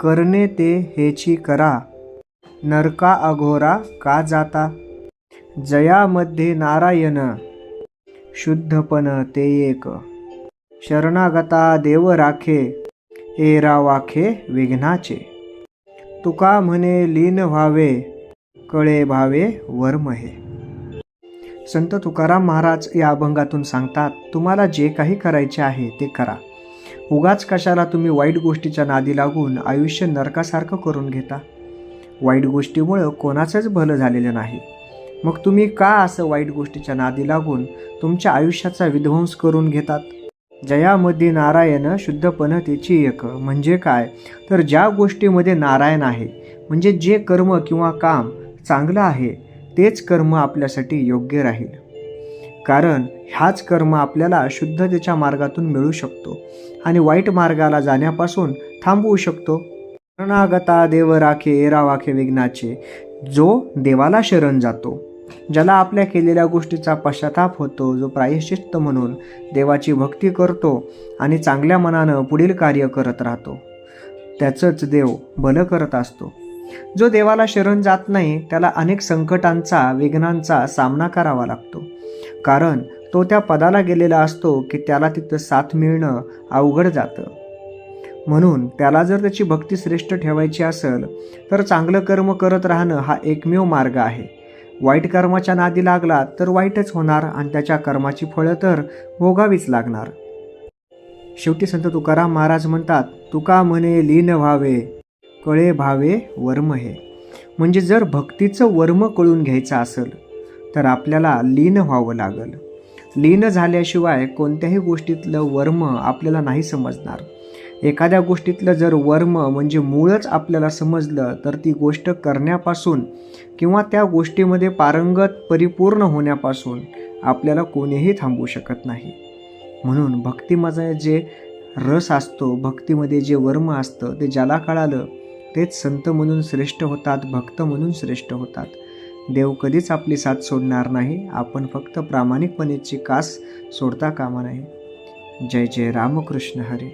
करणे ते हेची करा. नरका अघोरा का जाता? जयामध्ये नारायण. शुद्धपण ते एक. शरणागता देव राखे. एरा वाखे विघ्नाचे. तुका म्हणे लीन व्हावे. कळे भावे वर्म हे संत तुकाराम महाराज या अभंगातून सांगतात तुम्हाला जे काही करायचे आहे ते करा. उगाच कशाला तुम्ही वाईट गोष्टीच्या नादी लागून आयुष्य नरकासारखं करून घेता? वाईट गोष्टीमुळं कोणाचंच भलं झालेलं नाही. मग तुम्ही का असं वाईट गोष्टीच्या नादी लागून तुमच्या आयुष्याचा विध्वंस करून घेतात? जयामध्ये नारायण शुद्धपणं त्याची एक. म्हणजे काय? तर ज्या गोष्टीमध्ये नारायण आहे म्हणजे जे कर्म किंवा काम चांगलं आहे तेच कर्म आपल्यासाठी योग्य राहील. कारण ह्याच कर्म आपल्याला शुद्धतेच्या मार्गातून मिळू शकतो आणि वाईट मार्गाला जाण्यापासून थांबवू शकतो. शरणागता देव राखे एरा वाखे विघ्नाचे जो देवाला शरण जातो ज्याला आपल्या केलेल्या गोष्टीचा पश्चाताप होतो जो प्रायश्चित्त म्हणून देवाची भक्ती करतो आणि चांगल्या मनानं पुढील कार्य करत राहतो. त्याचंच देव भलं करत असतो. जो देवाला शरण जात नाही त्याला अनेक संकटांचा विघ्नांचा सामना करावा लागतो. कारण तो त्या पदाला गेलेला असतो की त्याला तिथं साथ मिळणं अवघड जातं. म्हणून त्याला जर त्याची भक्ती श्रेष्ठ ठेवायची असेल तर चांगलं कर्म करत राहणं हा एकमेव मार्ग आहे. वाईट कर्माच्या नादी लागला तर वाईटच होणार आणि त्याच्या कर्माची फळं तर भोगावीच लागणार. शेवटी संत तुकाराम महाराज म्हणतात तुका म्हणे लीन व्हावे कळे भावे वर्म हे. म्हणजे जर भक्तीचं वर्म कळून घ्यायचं असेल तर आपल्याला लीन व्हावं लागल. लीन झाल्याशिवाय कोणत्याही गोष्टीतलं वर्म आपल्याला नाही समजणार. एखाद्या गोष्टीतलं जर वर्म म्हणजे मूळच आपल्याला समजलं तर ती गोष्ट करण्यापासून किंवा त्या गोष्टीमध्ये पारंगत परिपूर्ण होण्यापासून आपल्याला कोणीही थांबवू शकत नाही. म्हणून भक्तीमध्ये जे रस असतो भक्तीमध्ये जे वर्म असतं ते ज्याला कळालं तेच संत म्हणून श्रेष्ठ होतात भक्त म्हणून श्रेष्ठ होतात. देव कधीच आपली साथ सोडणार नाही. आपण फक्त प्रामाणिकपणेची कास सोडता कामा नाही जय जय रामकृष्ण हरी.